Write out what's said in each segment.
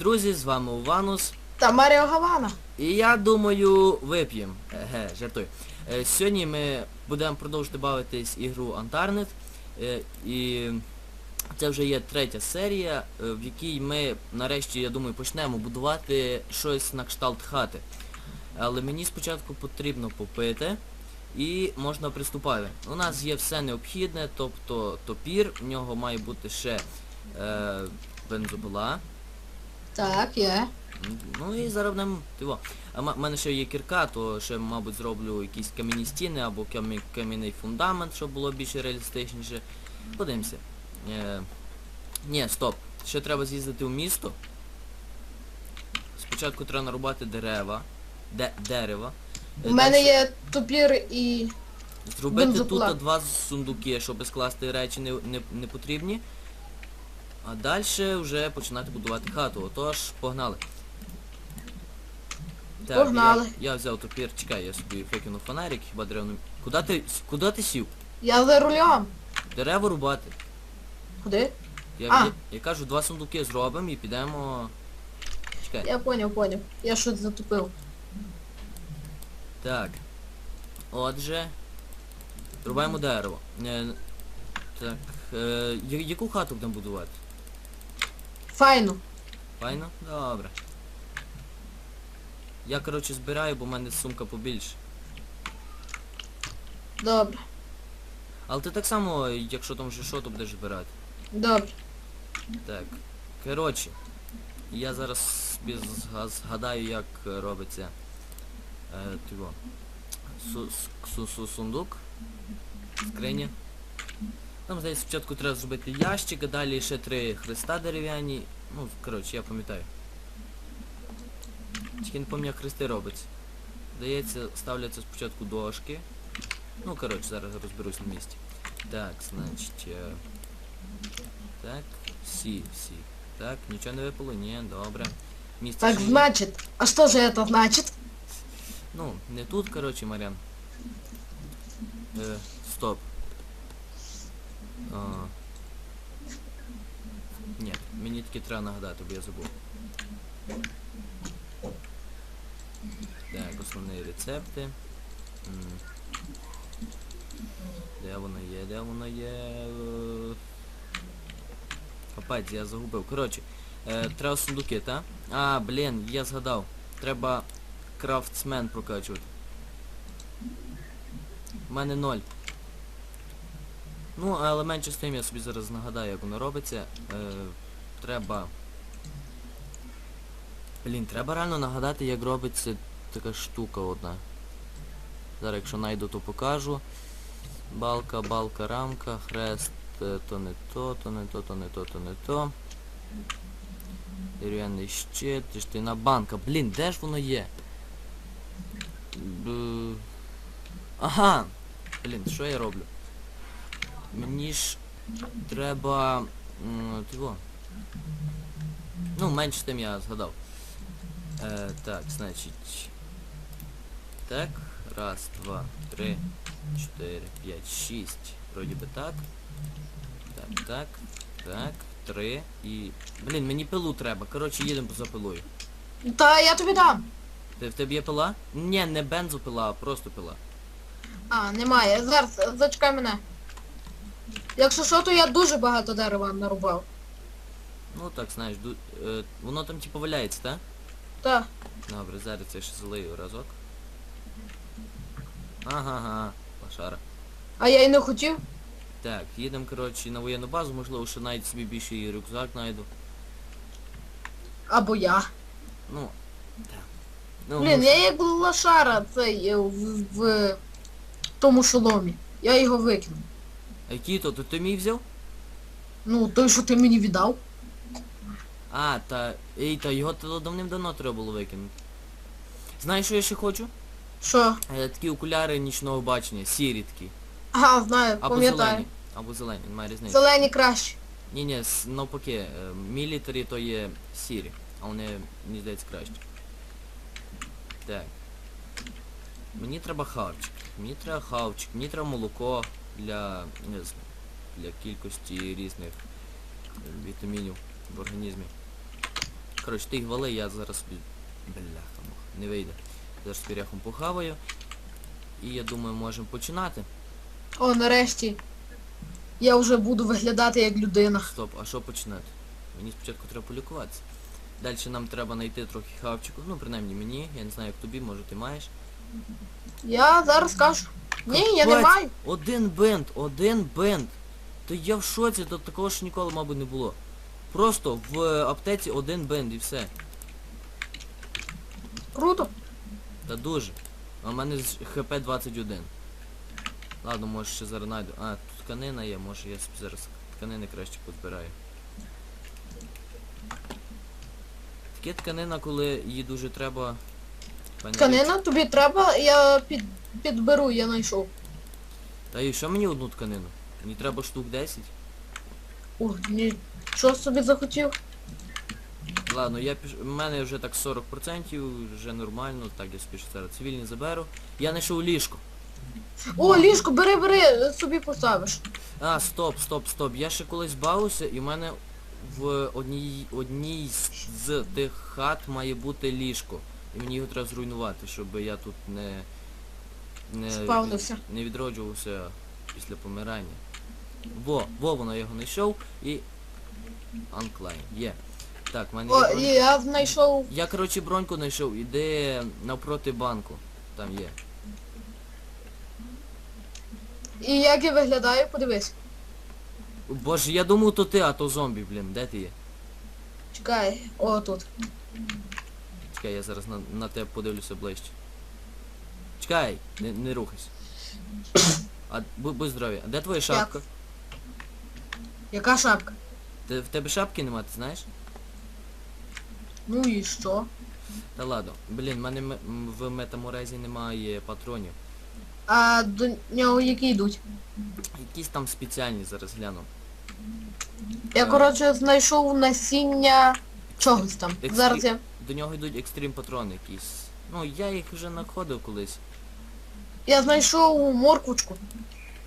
друзі, з вами Уванус. Та Маріо Гавана. І я думаю, вип'ємо. Еге, жартую. Е, Сьогодні ми будемо продовжувати бавитись ігру Антарнет. Е, І це вже є третя серія, е, в якій ми нарешті, я думаю, почнемо будувати щось на кшталт хати. Але мені спочатку потрібно попити і можна приступати. У нас є все необхідне, тобто топір, в нього має бути ще е, бензопила. Так, є. Ну і зараз будемо тиво. А в мене ще є кірка, то ще, мабуть, зроблю якісь кам'яні стіни або кам'я- кам'яний фундамент, щоб було більш реалістичніше. Подивимося. Е, ні, стоп. Ще треба з'їздити в місто. Спочатку треба нарубати дерева. Де, дерева. Е, У мене дальше є топір і... Зробити тут два сундуки, щоб скласти речі не, не, не потрібні. А далі вже починати будувати хату. Отож, погнали. Так, Погнали. Я, я взяв топір, чекай, я собі викинув фонарик, хіба деревну. Куди ти. Куди ти сів? Я за рулем. Дерева рубати. Куди? Я, А. я, я кажу, два сундуки зробимо і підемо. Чекай. Я поняв, поняв. Я щось затупив. Так. Отже. Рубаємо дерево. Е, так. Е, я- яку хату будемо будувати? Файно. Файно? Добре. Я, коротше, збираю, бо в мене сумка побільше. Добре. Але ти так само, якщо там вже що, то будеш збирати. Добре. Так. Коротше. Я зараз собі зга- згадаю, як робиться е, тиво. Су, су, су, сундук. Скриня. Там, здається, спочатку треба зробити ящик, а далі ще три хреста дерев'яні. Ну, коротше, я пам'ятаю. Тільки не пам'ятаю, як хрести робиться. Здається, ставляться спочатку дошки. Ну, коротше, зараз розберусь на місці. Так, значить. е, Так, всі, всі. Так, нічого не випало? Ні, добре. Місце Так, ще є. значит. А что же это значит? Ну, не тут, коротше, Марян. Е, стоп. А, ні, мені тільки треба нагадати, бо я забув. Так, основні рецепти. Де воно є, де воно є? Капець, я загубив. Коротше, е, треба сундуки, та? А, блін, я згадав. Треба крафтсмен прокачувати. У мене ноль. Ну, але менше з тим я собі зараз нагадаю, як воно робиться. Е, треба... Блін, треба реально нагадати, як робиться така штука одна. Зараз якщо знайду, то покажу. Балка, балка, рамка, хрест, е, то не то, то не то, то не то, то не то. Дерев'яний щит, тіштина банка. Блін, де ж воно є? Ага! Блін, що я роблю? Мені ж треба... Тиво. Ну, менше тим я згадав. Е, так, значить. Так. Раз, два, три, чотири, п'ять, шість. Вроді би так. Так, так, так, три і... Блін, мені пилу треба. Коротше, їдемо за пилою. Та я тобі дам. Ти, в тебе є пила? Ні, не бензопила, а просто пила. А, немає. Зараз, зачекай мене. Якщо що, то я дуже багато дерева нарубав. Ну так, знаєш, ду... е, воно там типу валяється, так? Та. Добре, зараз я ще залию разок. Ага, лошара. А я й не хотів. Так, їдемо, коротше, на воєнну базу, можливо, ще навіть собі більший рюкзак знайду. Або я. Ну, так. Ну, Блін, ну, я як лошара цей е, в, в тому шоломі. Я його викинув. Який то? То ти мій взяв? Ну, той, що ти мені віддав. А, та... Ей, та його давним-давно треба було викинути. Знаєш, що я ще хочу? Що? Е, такі окуляри нічного бачення, сірі такі. Ага, знаю, Або пам'ятаю. зелені. Або зелені, немає різниці. Зелені краще. Ні, ні, навпаки, е, мілітарі то є сірі, а вони, мені здається, краще. Так. Мені треба хавчик. Мені треба хавчик, мені треба молоко для, для кількості різних е, вітамінів в організмі. Коротше, ти їх вали, я зараз. Бляха, не вийде. Зараз піряхом похаваю. І я думаю, можемо починати. О, нарешті. Я вже буду виглядати як людина. Стоп, а що починати? Мені спочатку треба полікуватися. Далі нам треба знайти трохи хавчику. Ну, принаймні мені, я не знаю, як тобі, може ти маєш. Я зараз скажу. Ні, я не Капець, маю. Один бенд, один бенд. То я в шоці, то такого ж ніколи, мабуть, не було. Просто в аптеці один бенд і все. Круто. Та дуже. А в мене з ХП 21. Ладно, може ще зараз знайду. А, тут тканина є, може я собі зараз тканини краще позбираю. Таке тканина, коли її дуже треба. Тканина тобі треба, я під, підберу, я знайшов. Та і що мені одну тканину? Мені треба штук 10. Ух, нічого собі захотів. Ладно, я піш... У мене вже так 40%, вже нормально, так я ще зараз цивільні заберу. Я знайшов ліжко. О, ліжко, бери, бери, собі поставиш. А, стоп, стоп, стоп. Я ще колись бавився і в мене в одній одній з тих хат має бути ліжко. І мені його треба зруйнувати, щоб я тут не... не, Спавнився. не відроджувався після помирання. Во, во, воно його знайшов і... Анклайн. Є. Так, в мене О, і я знайшов. Я, коротше, броньку знайшов, іди навпроти банку. Там є. І як я виглядаю, подивись. Боже, я думав, то ти, а то зомбі, блін, де ти є? Чекай, о тут. Чекай, я зараз на, на тебе подивлюся ближче. Чекай, не, не рухайся. А будь, будь здорові. А де твоя шапка? Яка шапка? Ти, в тебе шапки нема, ти знаєш? Ну і що? Та ладно. Блін, в мене м- м- в метаморезі немає патронів. А до нього які йдуть? Якісь там спеціальні зараз гляну. Я, Е. коротше, знайшов насіння чогось там. Екстрі- Зараз я. До нього йдуть екстрім патрони якісь. Ну, я їх вже знаходив колись. Я знайшов морквочку.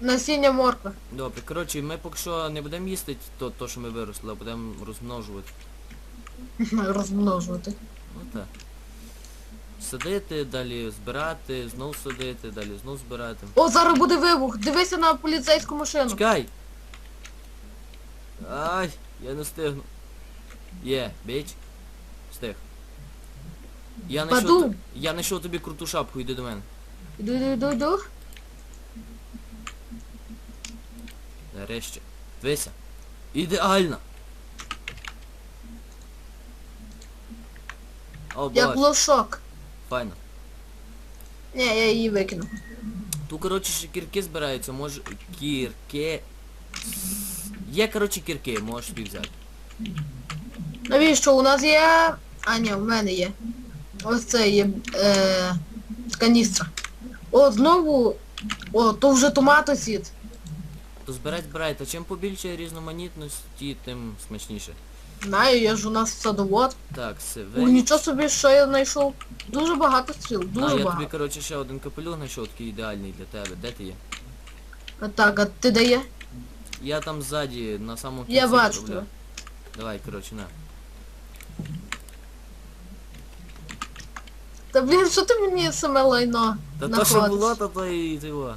Насіння моркви. Добре, коротше, ми поки що не будемо їсти то, то що ми виросли, а будемо розмножувати. Розмножувати. Ну так. Садити, далі збирати, знов садити, далі знов збирати. О, зараз буде вибух. Дивися на поліцейську машину. Чекай! Ай, я не встигну. Є, біч. Встиг. Я знайшов, Паду. т- я знайшов тобі круту шапку, йди до мене. Іду, іду, іду, іду. Нарешті. Дивися. Ідеально. О, Як боже, блошок. файно. Ні, я її викину. Тут, коротше, ще кірки збираються, може... Кірки... Є, коротше, кірки, можеш собі взяти. Навіщо? У нас є. А, ні, в мене є. Ось це є е, каністра. О, знову. О, то вже томатосід. То збирай, збирай, та чим побільше різноманітності, тим смачніше. Знаю, я ж у нас садовод. Так, О, севе. нічого собі, що я знайшов. Дуже багато стріл, дуже А, я тобі, багато. коротше, ще один капелюх знайшов, такий ідеальний для тебе. Де ти є? А так, а ти де є? Я там ззаді, на самому кінці Я бачу корабля. тебе. Давай, коротше, на. Та блін, що ти мені саме лайно Та то, що було, то то і його.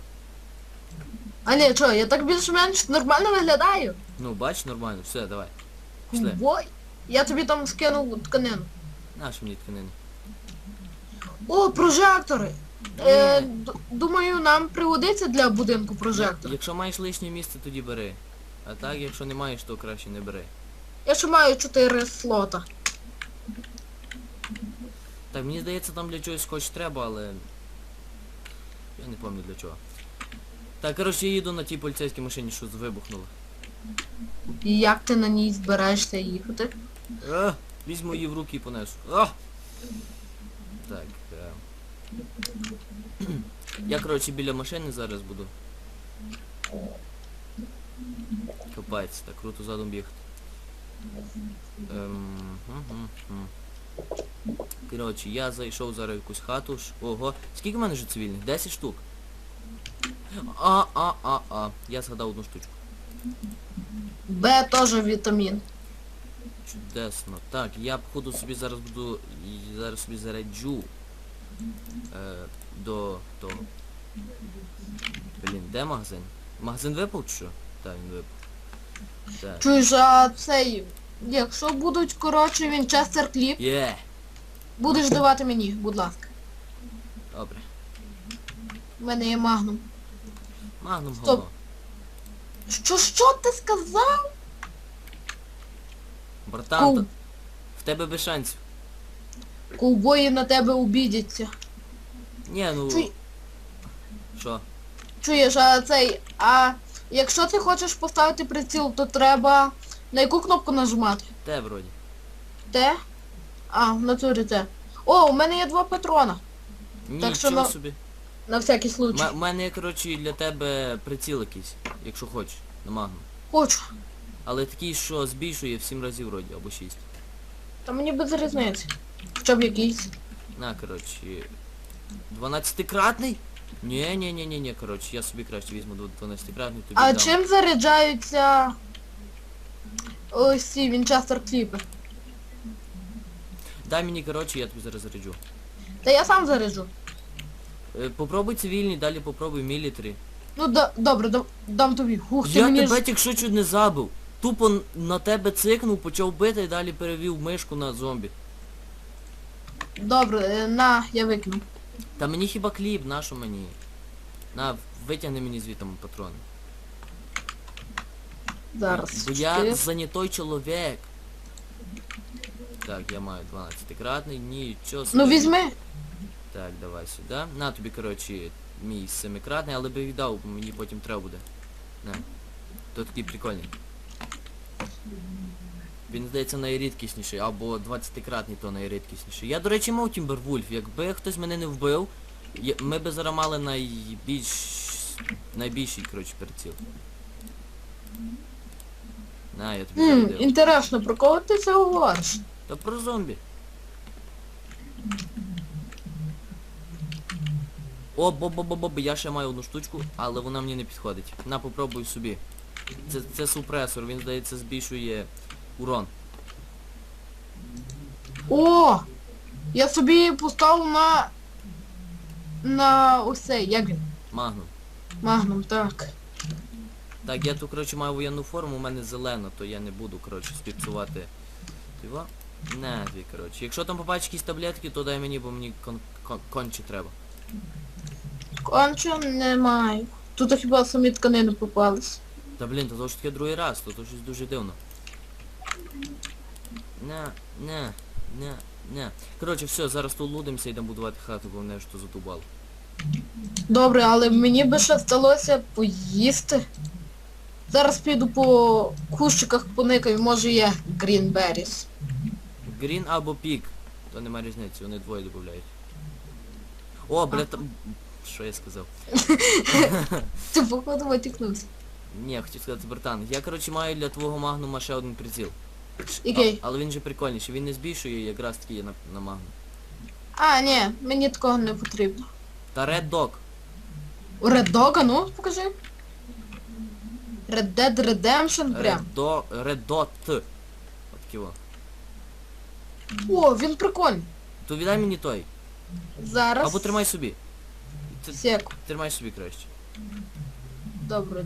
А ні, що, я так більш-менш нормально виглядаю? Ну, бач, нормально, все, давай. Пішли. Бой. Я тобі там скинув тканину. Наш мені тканини. О, прожектори! Е, Ні. д- думаю, нам пригодиться для будинку прожектор. Якщо маєш лишнє місце, тоді бери. А так, якщо не маєш, то краще не бери. Я ще маю 4 слота. Так, мені здається, там для чогось хоч треба, але... Я не пам'ятаю для чого. Так, коротше, я їду на тій поліцейській машині, що вибухнула. І як ти на ній збираєшся їхати? А, візьму її в руки і понесу. А! Так. Е. Я, коротше, біля машини зараз буду. Копається, так круто задом бігти. Ем. Коротше, я зайшов зараз в якусь хату. Ого. Скільки в мене вже цивільних? 10 штук. А, а, а, а. Я згадав одну штучку. Б теж вітамін. чудесно. Так, я походу собі зараз буду. Зараз собі заряджу. Е, до того. Блін, де магазин? Магазин випав чи що? Так, він випав. Так. Чуєш, а цей... Якщо будуть, коротше, Вінчестер кліп, Є! будеш давати мені, будь ласка. Добре. У мене є магнум. Магнум Стоп. говно. Що, що ти сказав? Братан, та- в тебе без шансів. Ковбої на тебе обідяться. Ні, ну. Чуй, Що? чуєш, а цей, а якщо ти хочеш поставити приціл, то треба на яку кнопку нажимати? Те вроді. Те? А, в натурі те. О, у мене є два патрона. Нічого що на- собі. На всякий случай. У мене є, коротше, для тебе приціл якийсь, якщо хочеш, на магнум. Хочу. Але такий, що збільшує в 7 разів вроді, або 6. Та мені без різниці. Хоча б якийсь. На, коротше. 12-кратний? Ні, ні, ні, ні, ні, коротше, я собі краще візьму 12-кратний, тобі А дам. чим заряджаються ось ці Вінчестер кліпи? Дай мені, коротше, я тобі зараз заряджу. Та я сам заряджу. Е, Попробуй цивільний, далі попробуй мілітарі. Ну да, добре, дам, дам тобі. Ти Я мені тебе ж... якщо чуть не забив. Тупо н- на тебе цикнув, почав бити і далі перевів мишку на зомбі. Добре, е, на, я викину. Та мені хіба кліп, на що мені? На, витягни мені звітом патрони. Зараз. Бо я занятой чоловік. Так, я маю 12-кратний, нічого собі. Ну візьми. Так, давай сюди. На тобі, коротше, мій семикратний, але би віддав, бо мені потім треба буде. На. То такий прикольний. Він здається найрідкісніший, або 20-кратний то найрідкісніший. Я, до речі, мав Тімбервульф. Якби хтось мене не вбив, ми би зараз мали найбільш... найбільший, коротше, приціл. На, я тобі Хм, зарядив. інтересно, про кого ти це говориш? Та про зомбі. О, бо-бо-бо-бо, я ще маю одну штучку, але вона мені не підходить. На, попробуй собі. Це, це супресор, він, здається, збільшує урон. О! Я собі поставив на... На цей, як він? Магнум. Магнум, так. Так, я тут, коротше, маю воєнну форму, у мене зелена, то я не буду, коротше, співцювати. Його? Не, дві, коротше. Якщо там побачиш якісь таблетки, то дай мені, бо мені кон кон конче треба. Кончо немає. Тут хіба самі тканини попались. Та блін, то, то ж таке другий раз, то, то щось дуже дивно. Не, не, не, не. Коротше, все, зараз тут лудимося і йдемо будувати хату, бо мене ж то затубало. Добре, але мені би ще сталося поїсти. Зараз піду по кущиках поникаю, може є грінберіс. Грін або пік. То нема різниці, вони двоє додають. О, бля, там... Що я сказав? Ти походу витікнувся. Ні, я хотів сказати, братан. Я, коротше, маю для твого магнума ще один приціл. А, але він же прикольніший, він не збільшує, якраз таки є на, на магнум. А, ні, мені такого не потрібно. Та Red Dog. У Red Dog, ну, покажи. Red Dead Redemption прям. Red Dot. От такі. О, він прикольний. То віддай мені той. Зараз. Або тримай собі. Ти, Сек. тримай собі краще. Добре.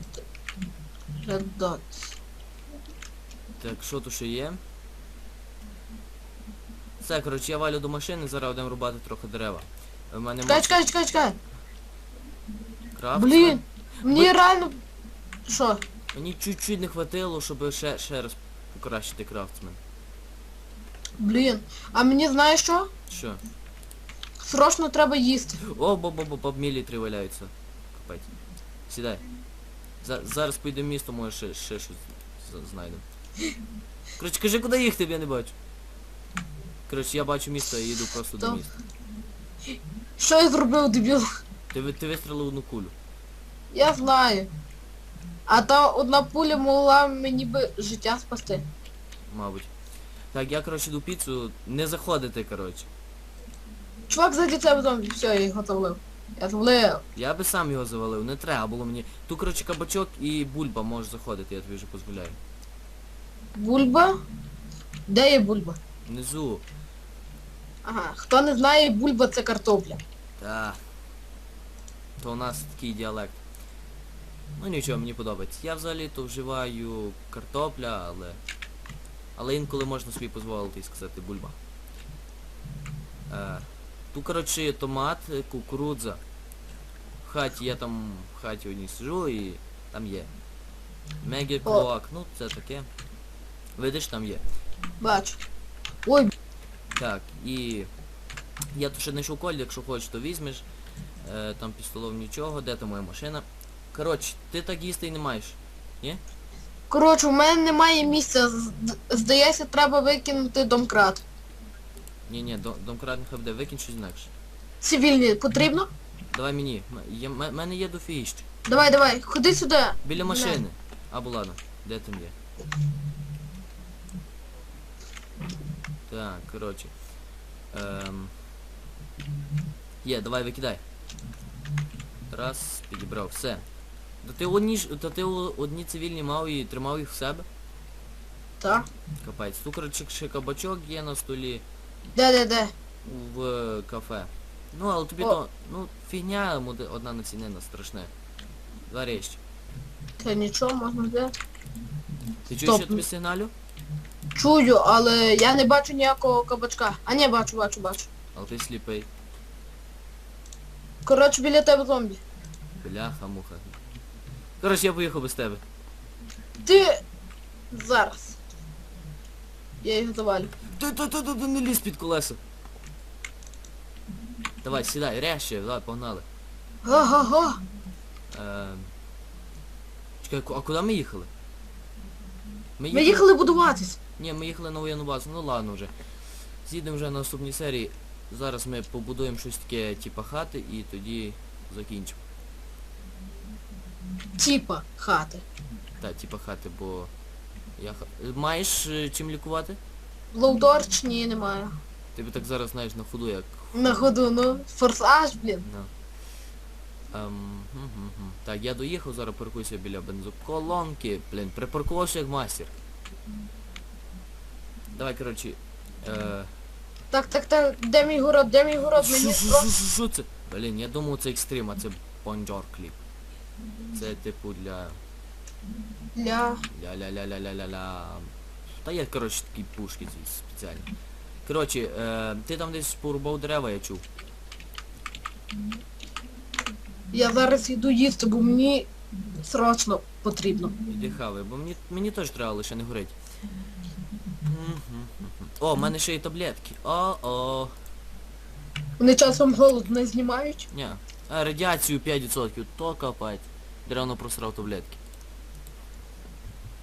Red Dot. Так, що тут ще є? Все, коротше, я валю до машини, зараз будемо рубати трохи дерева. У мене Чекай, чекай, чекай, чекай. крафт. Блін. Мені реально... Що? Мені чуть-чуть не хватило, щоб ще, ще раз покращити крафтсмен. Блін. А мені знаєш що? Що? Срочно треба їсти. О, бо-бо-бо, бо мілітри валяються. Капець. Сідай. За, зараз поїдемо в місто, може ще, ще щось з- знайдемо. Коротше, кажи, куди їхати, я не бачу. Коротше, я бачу місто і їду просто до міста. Що я зробив, дебіл? Ти, ви- ти вистрілив одну кулю. Я знаю. А та одна пуля могла мені би життя спасти. Мабуть. Так, я, коротше, до піцу не заходити, коротше. Чувак ззаді тебе там, все, я його завалив. Я завалив. Я би сам його завалив, не треба було мені. Тут, коротше, кабачок і бульба можеш заходити, я тобі вже дозволяю. Бульба. Де є бульба? Внизу. Ага. Хто не знає, бульба це картопля. Та. То у нас такий діалект. Ну нічого, мені подобається. Я взагалі то вживаю картопля, але... Але інколи можна собі дозволити і сказати бульба. Е, тут, коротше, є томат, е, кукурудза. В хаті я там в хаті одній сижу і там є. Мегіклоак, ну це таке. Видиш, там є. Бачу. Ой, Так, і я тут ще знайшов коль, якщо хочеш, то візьмеш. Е, там під столом нічого, де там моя машина. Коротше, ти так їсти і не маєш. коротше, у мене немає місця. З- Здається, треба викинути домкрат. Ні, ні, дом, домкрат нехай буде, викинь щось інакше. Цивільні потрібно? Давай мені. М- є- м- мене є дофігіще. Давай, давай, ходи сюди. Біля машини. Або ладно, де там є? Так, коротше. Ем... Є, давай викидай. Раз, підібрав, все. Та ти одні ж. Та ти одні цивільні мав і тримав їх в себе? Так. Капець. Коротше, ще кабачок є на столі Де, де, де? в е, кафе. Ну, але тобі О. то, ну, фігня йому де- одна націнена страшне. Два речі. Та нічого, можна взяти. Ти чуєш, Стоп. я тобі сигналю? Чую, але я не бачу ніякого кабачка. А ні, бачу, бачу, бачу. Але ти сліпий. Коротше, біля тебе зомбі. Бляха, муха. Коротше, я поїхав без тебе. Ти зараз. Я їх завалю. Ти ти ти ти ти не лізь під колеса. Давай, сідай, ряще, давай, погнали. Га-га-га. Ем... Чекай, ку- а куди ми їхали? Ми їхали будуватись. Ні, ми їхали на воєнну базу, ну ладно вже. З'їдемо вже на наступній серії. Зараз ми побудуємо щось таке, типа хати, і тоді закінчимо. Типа хати. Так, типа хати, бо... Я... Маєш е, чим лікувати? Лоудорч ні, немає. Тебе так зараз знаєш на ходу, як... На ходу, ну. Форсаж, блін. Ну. Ем, гм, гм. Так, я доїхав, зараз паркуюся біля бензоколонки. Блін, припаркувався як мастер. Давай, коротше. Е... Так, так, так, де мій город, де мій город? Мені що це? Блін, я думав це екстрим, а це бонджор кліп. Це типу для... Для... Ля-ля-ля-ля-ля-ля-ля. Та є, коротше, такі пушки ці спеціальні. Коротше, е, ти там десь порубав дерева, я чув. Я зараз йду їсти, бо мені срочно потрібно. Іди хавай, бо мені, мені теж треба лише не горить. О, в мене ще є таблетки. О-о. Вони часом голод не знімають. Ні. А, радіацію 5%, то капать. Деревно просрав таблетки.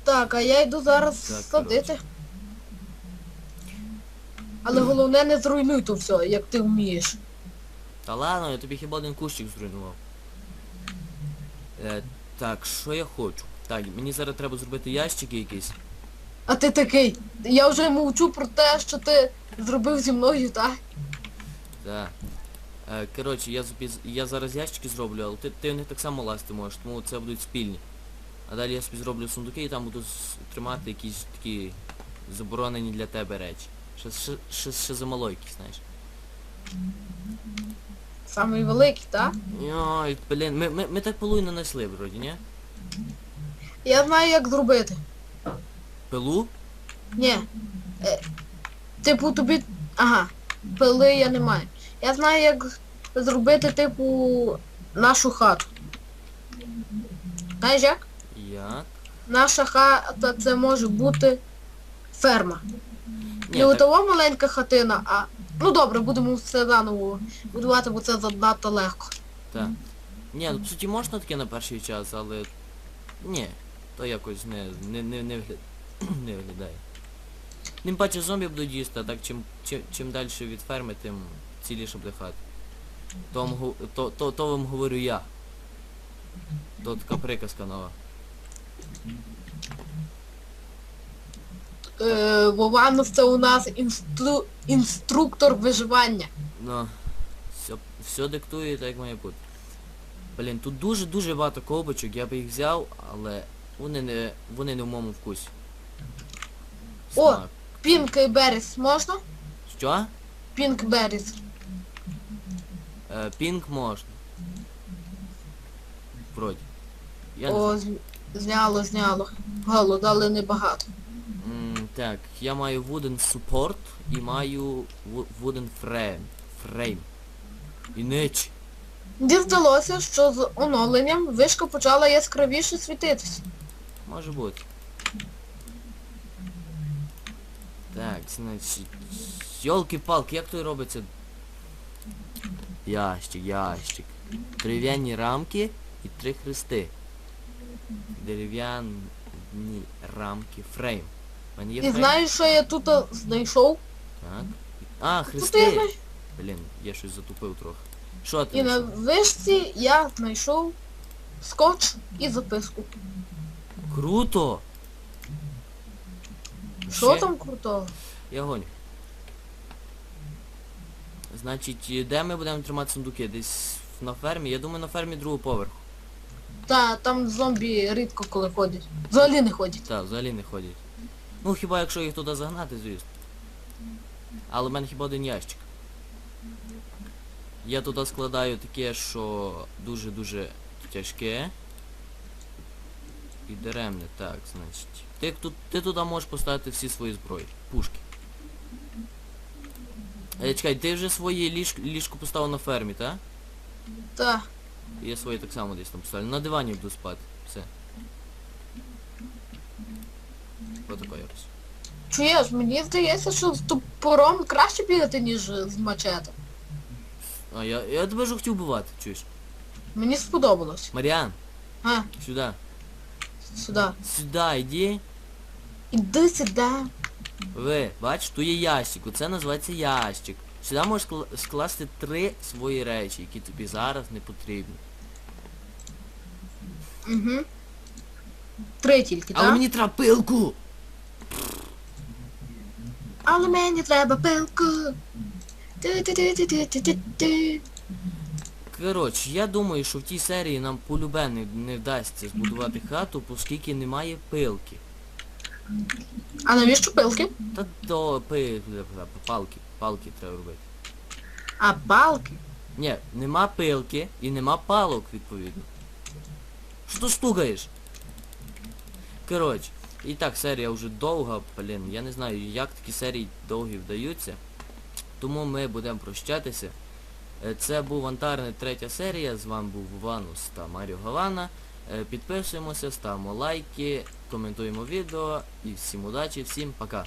Так, а я йду зараз Так, садити. Але головне не зруйнуй то все, як ти вмієш. Та ладно, я тобі хіба один кущик зруйнував. Е, так, що я хочу? Так, мені зараз треба зробити ящики якісь. А ти такий. Я вже мовчу про те, що ти зробив зі мною, так? Так. Е, коротше, я, собі я зараз ящики зроблю, але ти, ти в них так само лазити можеш, тому це будуть спільні. А далі я собі зроблю сундуки і там буду тримати якісь такі заборонені для тебе речі. Ще, ще, ще, ще замало якісь, знаєш. Самий великий, так? Ой, блін, ми, ми, ми так полу і нанесли вроді, ні? Я знаю, як зробити. Пилу? Ні. Е, типу тобі. Ага. Пили я не маю. Я знаю, як зробити, типу, нашу хату. Знаєш як? Як? Наша хата це може бути ферма. Ні, Не у так, того маленька хатина, а. Ну добре, будемо все заново будувати, бо це занадто легко. так. Ні, ну, по суті можна таке на перший час, але... Ні, то якось не, не, не, не, вигля... не виглядає. Тим паче зомбі будуть їсти, а так чим, чим, чим далі від ферми, тим ціліше буде хата. То вам, то, то, то вам говорю я. То така приказка нова. Е, Вованов це у нас інстру... інструктор виживання. Ну, все, все диктує так як має бути. Блін, тут дуже-дуже багато ковбочок, я би їх взяв, але вони не, вони не в моєму вкусі. О! Смак. Пінк Беріс можна? Що? Пінк Беріс. Е, пінк можна. Вроді. Я не О, знаю. з- зняло, зняло. Голод, але небагато. М, так, я маю wooden support і маю wo- wooden frame. Frame. І ніч. Мені здалося, що з оновленням вишка почала яскравіше світитися. Може бути. Так, значить. Йолки-палки, як то робиться? Ящик, ящик. Дерев'яні рамки і три хрести. Дерев'яні рамки. Фрейм. Мене є І фрейм? знаєш, що я тут а, знайшов? Так. А, Тут я хрести. знаю. Блін, я щось затупив трохи. Що ти? І на знайшов? вишці я знайшов скотч і записку. Круто! Що Ще? там крутого? Я гоню. Значить, де ми будемо тримати сундуки? Десь на фермі? Я думаю, на фермі другого поверху. Та, там зомбі рідко коли ходять. Взагалі не ходять. Так, взагалі не ходять. Ну хіба якщо їх туди загнати, звісно. Але в мене хіба один ящик. Я туди складаю таке, що дуже-дуже тяжке. І даремне, так, значить. Ти, тут, ти туди можеш поставити всі свої зброї. Пушки. Е, чекай, ти вже своє ліж, ліжко поставив на фермі, так? Та. Я своє так само десь там поставлю. На дивані буду спати. Все. Отако якось. Чуєш, мені здається, що з топором краще бігати, ніж з мачете. А я, я тебе ж хотів бувати, чуєш? Мені сподобалось. Маріан, А, сюди. сюди. Сюди, йди. Іди сюди. Ви, бач, тут є ящик. Оце називається ящик. Сюди можеш скласти три свої речі, які тобі зараз не потрібні. Угу. Три тільки, Але мені треба пилку! Але мені треба пилку. Ти-ти-ти-ти-ти-ти-ти. Коротше, я думаю, що в тій серії нам полюбе не, не вдасться збудувати хату, оскільки немає пилки. А навіщо пилки? Та то пи... палки, палки треба робити. А палки? Ні, нема пилки і нема палок, відповідно. Що ти стукаєш? Коротше, і так серія вже довга, блін, я не знаю, як такі серії довгі вдаються. Тому ми будемо прощатися. Е, Це був Антарне третя серія. З вами був Ванус та Маріо Гавана. Е, Підписуємося, ставимо лайки, коментуємо відео і всім удачі, всім пока.